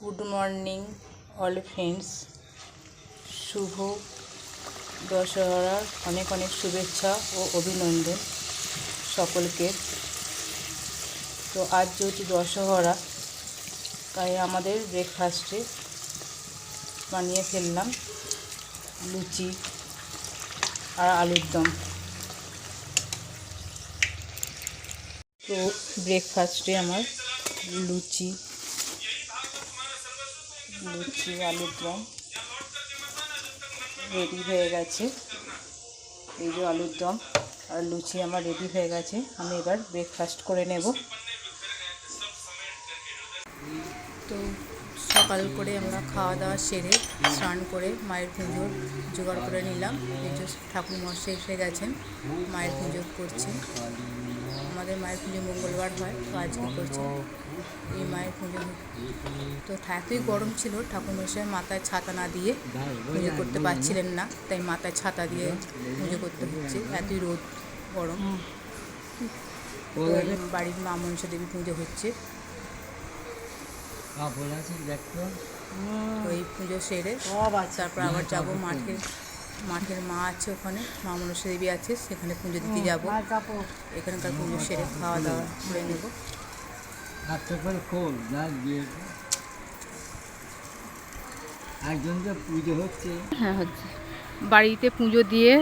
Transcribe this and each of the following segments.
Good morning, all friends. শুভ দশহরার অনেক অনেক শুভেচ্ছা ও অভিনন্দন সকলকে। তো আজ যেহেতু দশহরা, তাই আমাদের ব্রেকফাস্টে বানিয়ে ফেললাম লুচি আর আলুর দম। তো ব্রেকফাস্টে আমার লুচি লুচি আলুর দম রেডি হয়ে গেছে। এই যে আলুর দম আর লুচি আমার রেডি হয়ে গেছে। আমি এবার ব্রেকফাস্ট করে নেব। সকাল করে আমরা খাওয়া দাওয়া সেরে স্নান করে মায়ের পুজোর জোগাড় করে নিলাম। এই যে ঠাকুর মশাই এসে গেছেন মায়ের পুজো করছেন। আমাদের মায়ের পুজো মঙ্গলবার হয় তো আজকে করছে এই মায়ের পুজো তো এতই গরম ছিল ঠাকুরমশাই মাথায় ছাতা না দিয়ে পুজো করতে পারছিলেন না তাই মাথায় ছাতা দিয়ে পুজো করতে হচ্ছে। এতই রোদ গরম। বাড়ির মা মনসা দেবী পুজো হচ্ছে। এই পুজো সেরে তারপর আবার যাব মাঠে। মাঠের মা আছে ওখানে মা মনসা দেবী আছে সেখানে পুজো দিতে যাব। এখানকার পুজো সেরে খাওয়া দাওয়া করে নেব। হাতে করে খোল না দিয়ে একজন যে পুজো হচ্ছে। হ্যাঁ হচ্ছে। বাড়িতে পুজো দিয়ে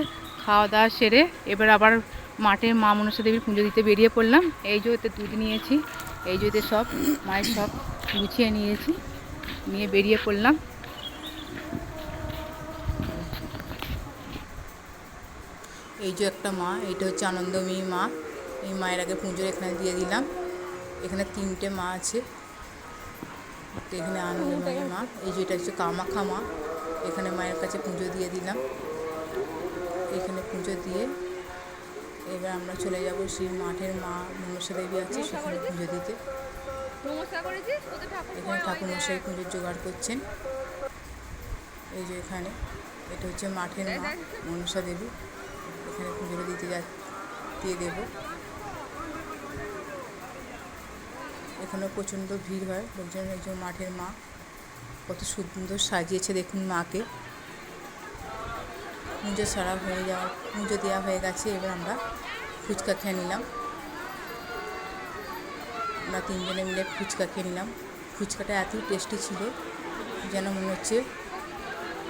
খাওয়া দাওয়া সেরে এবার আবার মাঠে মা মনসা দেবীর পুজো দিতে বেরিয়ে পড়লাম। এই যে দুধ নিয়েছি এই যে সব মায়ের সব। গুছিয়ে নিয়েছি, নিয়ে বেরিয়ে পড়লাম। এই যে একটা মা, এইটা হচ্ছে আনন্দময়ী মা। এই মায়ের আগে পুজোর এখানে দিয়ে দিলাম। এখানে তিনটে মা আছে। এখানে আনন্দময়ী মা, এই যে এটা হচ্ছে কামাখা মা। এখানে মায়ের কাছে পুজো দিয়ে দিলাম। এখানে পুজো দিয়ে এবার আমরা চলে যাব সেই মাঠের মা মনসা দেবী আছে, সেখানে পুজো দিতে। এখানে ঠাকুর মশাই পুজোর জোগাড় করছেন। এই যে এখানে এটা হচ্ছে মাঠের মা মনসা দেবী। এখানে পুজোটা দিতে যা দিয়ে দেবো। এখানেও প্রচণ্ড ভিড় হয়। লোকজন একজন মাঠের মা। কত সুন্দর সাজিয়েছে দেখুন মাকে। পুজো সারা হয়ে যাওয়ার পুজো দেওয়া হয়ে গেছে। এবার আমরা ফুচকা খেয়ে নিলাম। আমরা তিনজনে মিলে ফুচকা খেয়ে নিলাম ফুচকাটা এতই টেস্টি ছিল যেন মনে হচ্ছে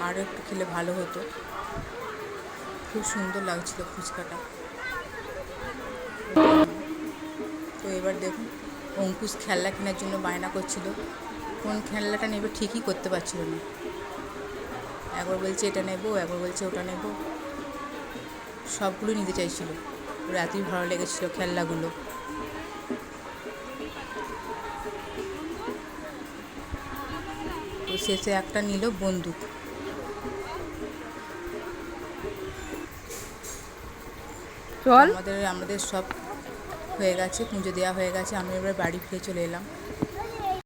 আরও একটু খেলে ভালো হতো। খুব সুন্দর লাগছিল ফুচকাটা। তো এবার দেখুন, অঙ্কুশ খেলনা কেনার জন্য বায়না করছিল। কোন খেলনাটা নেবে ঠিকই করতে পারছিল না। একবার বলছে এটা নেব, একবার বলছে ওটা নেব। সবগুলো নিতে চাইছিল। ওর এতই ভালো লেগেছিল খেলনাগুলো। শেষে একটা নিল বন্দুক। চল। আমাদের আমাদের সব হয়ে গেছে পুজো দেওয়া হয়ে গেছে আমি এবার বাড়ি ফিরে চলে এলাম।